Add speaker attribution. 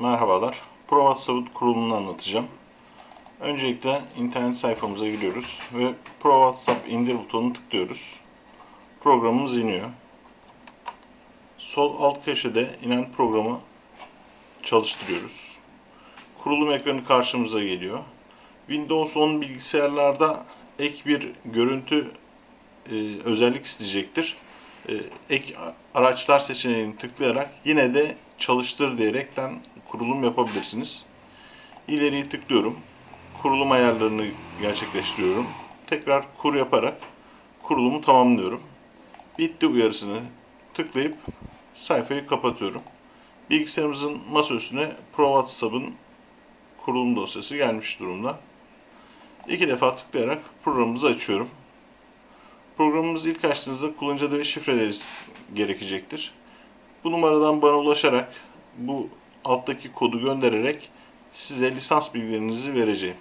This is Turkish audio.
Speaker 1: Merhabalar. Pro WhatsApp kurulumunu anlatacağım. Öncelikle internet sayfamıza giriyoruz ve Pro WhatsApp indir butonunu tıklıyoruz. Programımız iniyor. Sol alt köşede inen programı çalıştırıyoruz. Kurulum ekranı karşımıza geliyor. Windows 10 bilgisayarlarda ek bir görüntü e, özellik isteyecektir. E, ek araçlar seçeneğini tıklayarak yine de çalıştır diyerekten kurulum yapabilirsiniz. İleriyi tıklıyorum. Kurulum ayarlarını gerçekleştiriyorum. Tekrar kur yaparak kurulumu tamamlıyorum. Bitti uyarısını tıklayıp sayfayı kapatıyorum. Bilgisayarımızın masaüstüne Pro WhatsApp'ın kurulum dosyası gelmiş durumda. İki defa tıklayarak programımızı açıyorum. Programımızı ilk açtığınızda kullanıcı adı ve şifreleri gerekecektir. Bu numaradan bana ulaşarak bu alttaki kodu göndererek size lisans bilgilerinizi vereceğim.